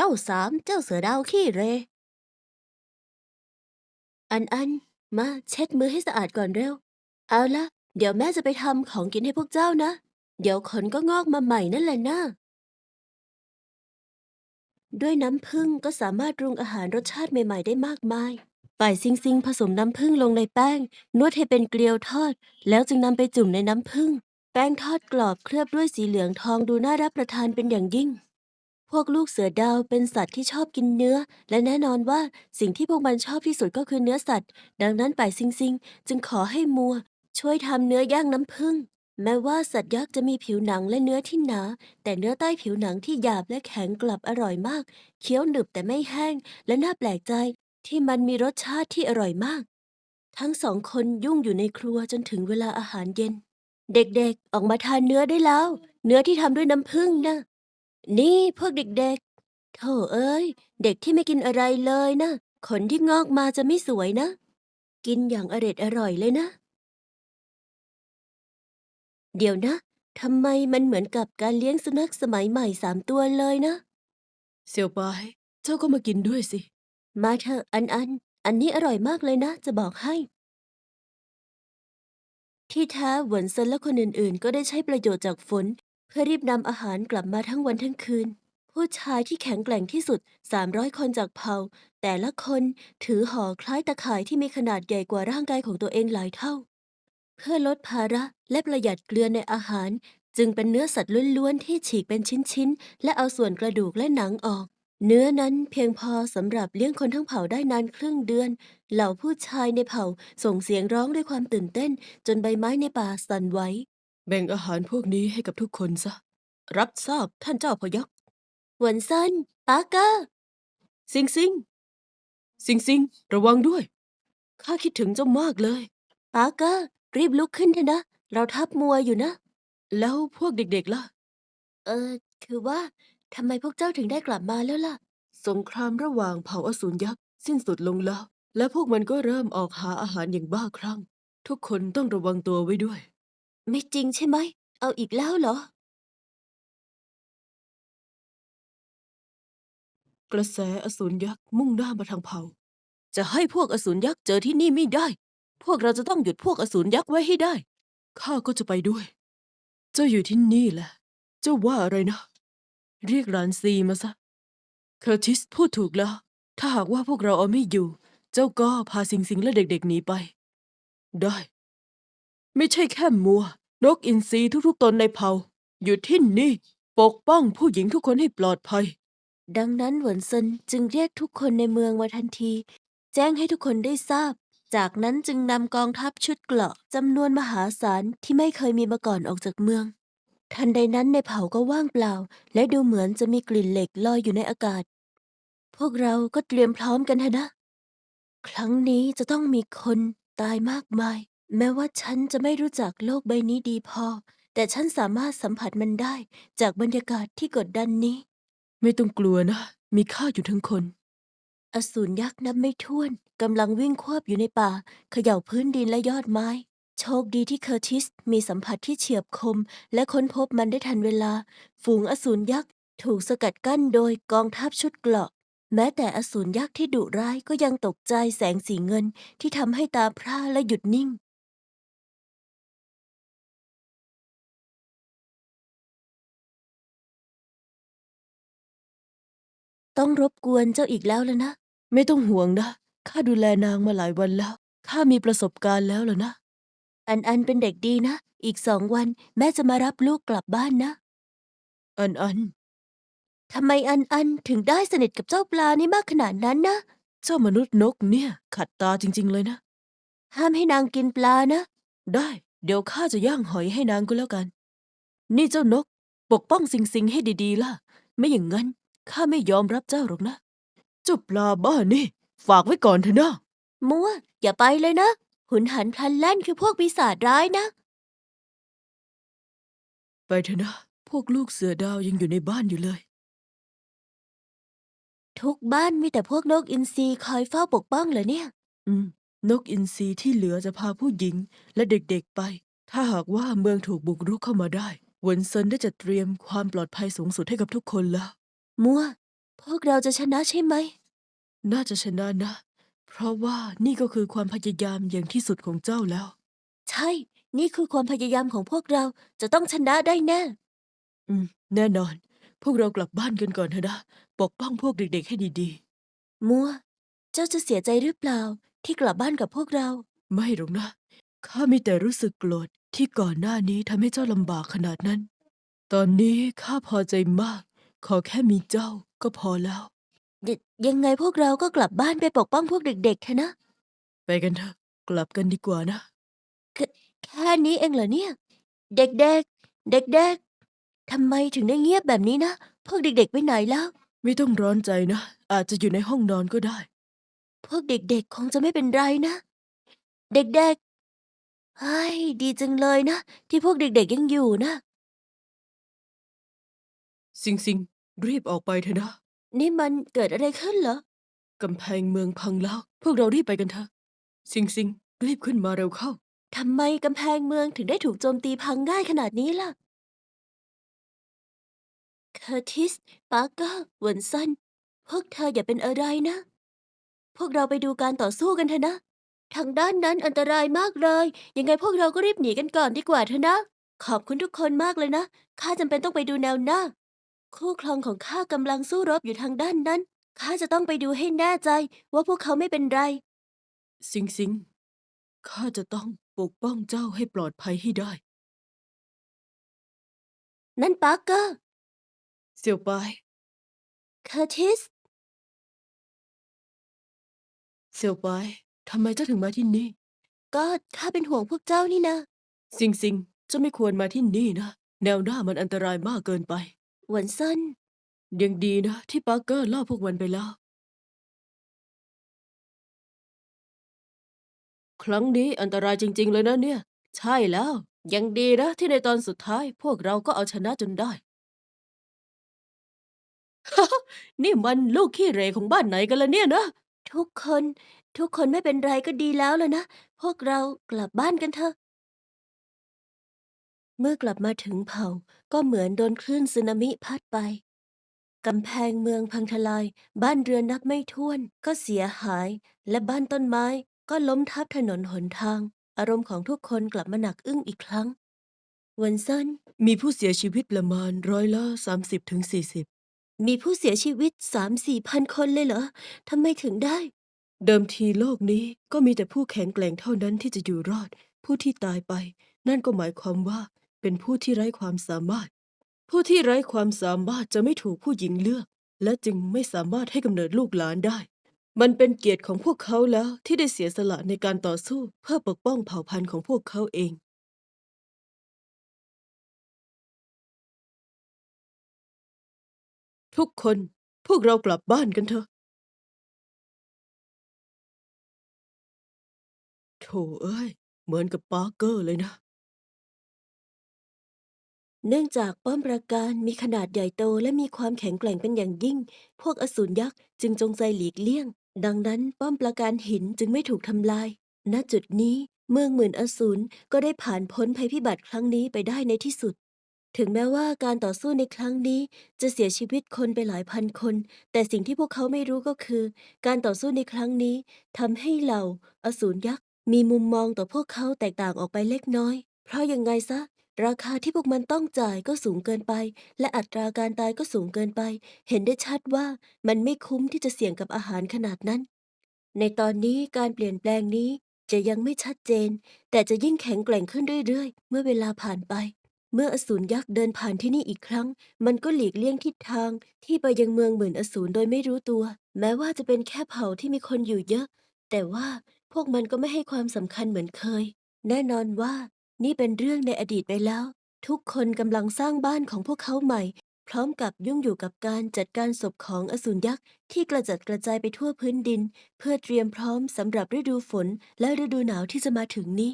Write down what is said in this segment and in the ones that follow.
เจ้าสามเจ้าเสือดาวขี้เร อันอัน มาเช็ดมือให้สะอาดก่อนเร็ว เอาละเดี๋ยวแม่จะไปทำของกินให้พวกเจ้านะ เดี๋ยวขนก็งอกมาใหม่นั่นแหละนะด้วยน้ำผึ้งก็สามารถปรุงอาหารรสชาติใหม่ๆได้มากมาย ป่ายซิงซิงผสมน้ำผึ้งลงในแป้ง นวดให้เป็นเกลียวทอด แล้วจึงนำไปจุ่มในน้ำผึ้ง แป้งทอดกรอบเคลือบด้วยสีเหลืองทองดูน่ารับประทานเป็นอย่างยิ่ง พวกลูกเสือดาวเป็นสัตว์ที่ชอบกินเนื้อ และแน่นอนว่าสิ่งที่พวกมันชอบที่สุดก็คือเนื้อสัตว์ ดังนั้นป่ายซิงซิงจึงขอให้มัว ช่วยทำเนื้อย่างน้ำผึ้งแม้ว่าสัตว์ยักษ์จะมีผิวหนังและเนื้อที่หนา แต่เนื้อใต้ผิวหนังที่หยาบและแข็งกลับอร่อยมาก เคี้ยวหนึบแต่ไม่แห้ง และน่าแปลกใจ ที่มันมีรสชาติที่อร่อยมาก ทั้งสองคนยุ่งอยู่ในครัวจนถึงเวลาอาหารเย็น เด็กๆ ออกมาทานเนื้อได้แล้ว เนื้อที่ทำด้วยน้ำผึ้งนะ นี่พวกเด็กๆโธ่เอ้ย เด็กที่ไม่กินอะไรเลยนะ ขนที่งอกมาจะไม่สวยนะ กินอย่างอร็ดอร่อยเลยนะ เดี๋ยวนะ ทำไมมันเหมือนกับการเลี้ยงสุนัขสมัยใหม่สามตัวเลยนะ เสี่ยวปาย เจ้าก็มากินด้วยสิ มาเถอะอันอัน อันนี้อร่อยมากเลยนะ จะบอกให้ ที่แท้เหวินเซินและคนอื่นๆ ก็ได้ใช้ประโยชน์จากฝน เพื่อรีบนำอาหารกลับมาทั้งวันทั้งคืน ผู้ชายที่แข็งแกร่งที่สุด 300 คนจากเผ่า แต่ละคนถือห่อคล้ายตะข่ายที่มีขนาดใหญ่กว่าร่างกายของตัวเองหลายเท่า เพื่อลดภาระและประหยัดเกลือในอาหาร จึงเป็นเนื้อสัตว์ล้วนๆที่ฉีกเป็นชิ้นๆ และเอาส่วนกระดูกและหนังออก เนื้อนั้นเพียงพอสำหรับเลี้ยงคนทั้งเผ่าได้นานครึ่งเดือน เหล่าผู้ชายในเผ่าส่งเสียงร้องด้วยความตื่นเต้น จนใบไม้ในป่าสั่นไหว แบ่งอาหารพวกนี้ให้กับทุกคนซะ รับทราบท่านเจ้าพยักหวนเซินปาร์เกอร์ซิงซิงซิงซิงระวังด้วย ข้าคิดถึงเจ้ามากเลย ปาร์เกอร์รีบลุกขึ้นเถอะนะ เราทับมัวอยู่นะ แล้วพวกเด็กๆล่ะ เออ คือว่าทำไมพวกเจ้าถึงได้กลับมาแล้วล่ะ สงครามระหว่างเผ่าอสูรยักษ์สิ้นสุดลงแล้ว และพวกมันก็เริ่มออกหาอาหารอย่างบ้าคลั่ง ทุกคนต้องระวังตัวไว้ด้วย ไม่จริงใช่ไหม เอาอีกแล้วเหรอ กระแสอสูรยักษ์มุ่งหน้ามาทางเผ่าจะให้พวกอสูรยักษ์เจอที่นี่ไม่ได้ พวกเราจะต้องหยุดพวกอสูรยักษ์ไว้ให้ได้ ข้าก็จะไปด้วย เจ้าอยู่ที่นี่แหละ เจ้าว่าอะไรนะ เรียกหลานซีมาซะ เคอร์ติสพูดถูกแล้ว ถ้าหากว่าพวกเราเอาไม่อยู่ เจ้าก็พาสิงสิงและเด็กๆหนีไป ได้ ไม่ใช่แค่มัว นกอินทรีทุกๆตนในเผ่า อยู่ที่นี่ ปกป้องผู้หญิงทุกคนให้ปลอดภัย ดังนั้นหวนเซินจึงเรียกทุกคนในเมืองมาทันที แจ้งให้ทุกคนได้ทราบ จากนั้นจึงนำกองทัพชุดเกราะจำนวนมหาศาลที่ไม่เคยมีมาก่อนออกจากเมือง ทันใดนั้นในเผาก็ว่างเปล่า และดูเหมือนจะมีกลิ่นเหล็กลอยอยู่ในอากาศ พวกเราก็เตรียมพร้อมกันเถอะนะ ครั้งนี้จะต้องมีคนตายมากมาย แม้ว่าฉันจะไม่รู้จักโลกใบนี้ดีพอ แต่ฉันสามารถสัมผัสมันได้จากบรรยากาศที่กดดันนี้ ไม่ต้องกลัวนะ มีข้าอยู่ทั้งคน อสูรยักษ์นับไม่ถ้วนกำลังวิ่งควบอยู่ในป่าเขย่าพื้นดินและยอดไม้ โชคดีที่เคอร์ติสมีสัมผัสที่เฉียบคม และค้นพบมันได้ทันเวลา ฝูงอสูรยักษ์ถูกสกัดกั้นโดยกองทัพชุดเกราะ แม้แต่อสูรยักษ์ที่ดุร้ายก็ยังตกใจแสงสีเงินที่ทำให้ตาพร่าและหยุดนิ่ง ต้องรบกวนเจ้าอีกแล้วแล้วนะ ไม่ต้องห่วงนะ ข้าดูแลนางมาหลายวันแล้ว ข้ามีประสบการณ์แล้วล่ะนะ อันอันเป็นเด็กดีนะ อีกสองวันแม่จะมารับลูกกลับบ้านนะ อันอัน ทำไมอันอันถึงได้สนิทกับเจ้าปลานี่มากขนาดนั้นนะ เจ้ามนุษย์นกเนี่ย ขัดตาจริง ๆ เลยนะ ห้ามให้นางกินปลานะ ได้ เดี๋ยวข้าจะย่างหอยให้นางก็แล้วกัน นี่เจ้านก ปกป้องสิงสิงให้ดีๆล่ะ ไม่อย่างนั้น ข้าไม่ยอมรับเจ้าหรอกนะเจ้าปลาบ้านี่ ฝากไว้ก่อนเถอะนะ มัว อย่าไปเลยนะ หุนหันพลันแล่นคือพวกปีศาจร้ายนะ ไปเถอะนะ พวกลูกเสือดาวยังอยู่ในบ้านอยู่เลย ทุกบ้านมีแต่พวกนกอินทรีคอยเฝ้าปกป้องเหรอเนี่ย อืม นกอินทรีที่เหลือจะพาผู้หญิงและเด็กๆไป ถ้าหากว่าเมืองถูกบุกรุกเข้ามาได้ หวนเซินได้จัดเตรียมความปลอดภัยสูงสุดให้กับทุกคนแล้ว มัว พวกเราจะชนะใช่ไหม น่าจะชนะนะ เพราะว่านี่ก็คือความพยายามอย่างที่สุดของเจ้าแล้ว ใช่ นี่คือความพยายามของพวกเราจะต้องชนะได้แน่ อืม แน่นอน พวกเรากลับบ้านกันก่อนเถอะนะ ปกป้องพวกเด็กๆให้ดีมัว เจ้าจะเสียใจหรือเปล่า ที่กลับบ้านกับพวกเรา ๆ ไม่หรอกนะ ข้ามีแต่รู้สึกโกรธที่ก่อนหน้านี้ทำให้เจ้าลำบากขนาดนั้น ตอนนี้ข้าพอใจมาก ขอแค่มีเจ้าก็พอแล้ว ยยังไงพวกเราก็กลับบ้านไปปกป้องพวกเด็กๆเถอะนะ ไปกันเถอะ กลับกันดีกว่านะ แค่นี้เองเหรอเนี่ย เด็กๆ เด็กๆทำไมถึงได้เงียบแบบนี้นะ พวกเด็กๆไปไหนแล้ว ไม่ต้องร้อนใจนะ อาจจะอยู่ในห้องนอนก็ได้ พวกเด็กๆ คงจะไม่เป็นไรนะ เด็กๆเฮ้ยดีจังเลยนะ ที่พวกเด็กๆยังอยู่นะ สิงสิงรีบออกไปเถอะนะ นี่มันเกิดอะไรขึ้นเหรอกำแพงเมืองพังแล้ว พวกเรารีบไปกันเถอะสิงสิงรีบขึ้นมาเร็วเข้า ทำไมกำแพงเมืองถึงได้ถูกโจมตีพังง่ายขนาดนี้ล่ะ เคอร์ติสปาร์เกอร์เวนสัน พวกเธออย่าเป็นอะไรนะ พวกเราไปดูการต่อสู้กันเถอะนะ ทางด้านนั้นอันตรายมากเลย ยังไงพวกเราก็รีบหนีกันก่อนดีกว่าเถอะนะ ขอบคุณทุกคนมากเลยนะ ข้าจำเป็นต้องไปดูแนวหน้า คู่ครองของข้ากำลังสู้รบอยู่ทางด้านนั้น ข้าจะต้องไปดูให้แน่ใจว่าพวกเขาไม่เป็นไร สิงสิง ข้าจะต้องปกป้องเจ้าให้ปลอดภัยให้ได้ นั่นปาร์เกอร์ เสี่ยวปาย เคอร์ติส เสี่ยวปาย ทำไมเจ้าถึงมาที่นี่ ก็ข้าเป็นห่วงพวกเจ้านี่นะ สิงสิง เจ้าไม่ควรมาที่นี่นะ แนวหน้ามันอันตรายมากเกินไป หวนเซินยังดีนะ ที่ปาร์เกอร์ล่อพวกมันไปแล้ว ครั้งนี้อันตรายจริง ๆ เลยนะเนี่ย ใช่แล้ว ยังดีนะ ที่ในตอนสุดท้าย พวกเราก็เอาชนะจนได้ นี่มันลูกขี้เหร่ของบ้านไหนกันละเนี่ยนะ ทุกคน ทุกคนไม่เป็นไรก็ดีแล้วเลยนะ พวกเรากลับบ้านกันเถอะ เมื่อกลับมาถึงเผ่าก็เหมือนโดนคลื่นสึนามิพัดไป กำแพงเมืองพังทลาย บ้านเรือนนับไม่ถ้วนก็เสียหาย และบ้านต้นไม้ก็ล้มทับถนนหนทาง อารมณ์ของทุกคนกลับมาหนักอึ้งอีกครั้งหวนเซินมีผู้เสียชีวิตประมาณร้อยละสามสิบถึงสี่สิบมีผู้เสียชีวิตสามสี่พันคนเลยเหรอทำไมถึงได้ เดิมทีโลกนี้ก็มีแต่ผู้แข็งแกร่งเท่านั้นที่จะอยู่รอด ผู้ที่ตายไป นั่นก็หมายความว่า เป็นผู้ที่ไร้ความสามารถ ผู้ที่ไร้ความสามารถจะไม่ถูกผู้หญิงเลือก และจึงไม่สามารถให้กำเนิดลูกหลานได้ มันเป็นเกียรติของพวกเขาแล้วที่ได้เสียสละในการต่อสู้เพื่อปกป้องเผ่าพันธุ์ของพวกเขาเองทุกคนพวกเรากลับบ้านกันเถอะ โถเอ้ย เหมือนกับปาร์เกอร์เลยนะ เนื่องจากป้อมปราการมีขนาดใหญ่โตและมีความแข็งแกร่งเป็นอย่างยิ่ง พวกอสูรยักษ์จึงจงใจหลีกเลี่ยง ดังนั้นป้อมปราการหินจึงไม่ถูกทำลาย ณ จุดนี้เมืองหมื่นอสูรก็ได้ผ่านพ้นภัยพิบัติครั้งนี้ไปได้ในที่สุด ถึงแม้ว่าการต่อสู้ในครั้งนี้จะเสียชีวิตคนไปหลายพันคน แต่สิ่งที่พวกเขาไม่รู้ก็คือ การต่อสู้ในครั้งนี้ทำให้เหล่า อสูรยักษ์มีมุมมองต่อพวกเขาแตกต่างออกไปเล็กน้อย เพราะยังไงซะ ราคาที่พวกมันต้องจ่ายก็สูงเกินไป และอัตราการตายก็สูงเกินไป เห็นได้ชัดว่ามันไม่คุ้มที่จะเสี่ยงกับอาหารขนาดนั้น ในตอนนี้การเปลี่ยนแปลงนี้จะยังไม่ชัดเจน แต่จะยิ่งแข็งแกร่งขึ้นเรื่อยๆ เมื่อเวลาผ่านไป เมื่ออสูรยักษ์เดินผ่านที่นี่อีกครั้ง มันก็หลีกเลี่ยงทิศทางที่ไปยังเมืองหมื่นอสูรโดยไม่รู้ตัว แม้ว่าจะเป็นแค่เผ่าที่มีคนอยู่เยอะ แต่ว่าพวกมันก็ไม่ให้ความสำคัญเหมือนเคย แน่นอนว่า นี่เป็นเรื่องในอดีตไปแล้ว ทุกคนกำลังสร้างบ้านของพวกเขาใหม่ พร้อมกับยุ่งอยู่กับการจัดการศพของอสูรยักษ์ที่กระจัดกระจายไปทั่วพื้นดิน เพื่อเตรียมพร้อมสำหรับฤดูฝนและฤดูหนาวที่จะมาถึงนี้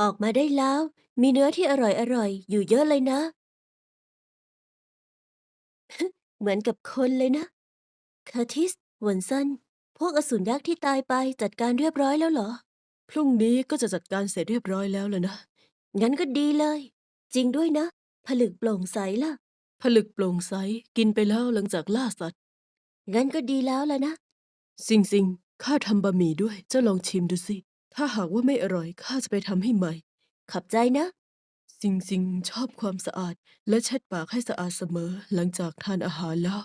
ออกมาได้แล้ว มีเนื้อที่อร่อยๆอยู่เยอะเลยนะ เหมือนกับคนเลยนะคอร์ติสหวนซันพวกอสูรยักษ์ที่ตายไปจัดการเรียบร้อยแล้วเหรอ พรุ่งนี้ก็จะจัดการเสร็จเรียบร้อยแล้วล่ะนะ งั้นก็ดีเลย จริงด้วยนะ ผลึกโปร่งใสล่ะผผลึกโปร่งใสกินไปแล้วหลังจากล่าสัตว์ งั้นก็ดีแล้วล่ะนะ สิงสิงข้าทำบะหมี่ด้วย เจ้าลองชิมดูสิ ถ้าหากว่าไม่อร่อยข้าจะไปทำให้ใหม่ขอบใจนะ สิงสิงชอบความสะอาด และเช็ดปากให้สะอาดเสมอหลังจากทานอาหารแล้ว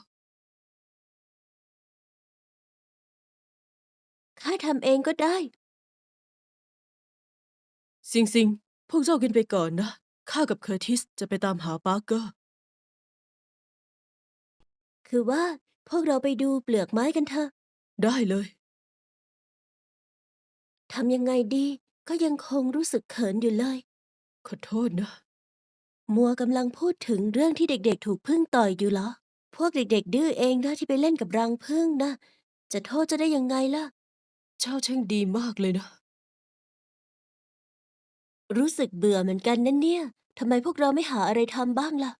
ข้าทำเองก็ได้ สิงสิงพวกเจ้ากินไปก่อนนะ ข้ากับเคอร์ติสจะไปตามหาปาร์เกอร์ คือว่าพวกเราไปดูเปลือกไม้กันเถอะ ได้เลย ทำยังไงดีก็ยังคงรู้สึกเขินอยู่เลย ขอโทษนะ มัวกำลังพูดถึงเรื่องที่เด็กๆ ถูกพึ่งต่อยอยู่เหรอ พวกเด็กๆ ดื้อเองนะที่ไปเล่นกับรังพึ่งนะ จะโทษจะได้ยังไงล่ะ เจ้าช่างดีมากเลยนะ รู้สึกเบื่อเหมือนกันนั่นเนี่ย ทำไมพวกเราไม่หาอะไรทำบ้างล่ะ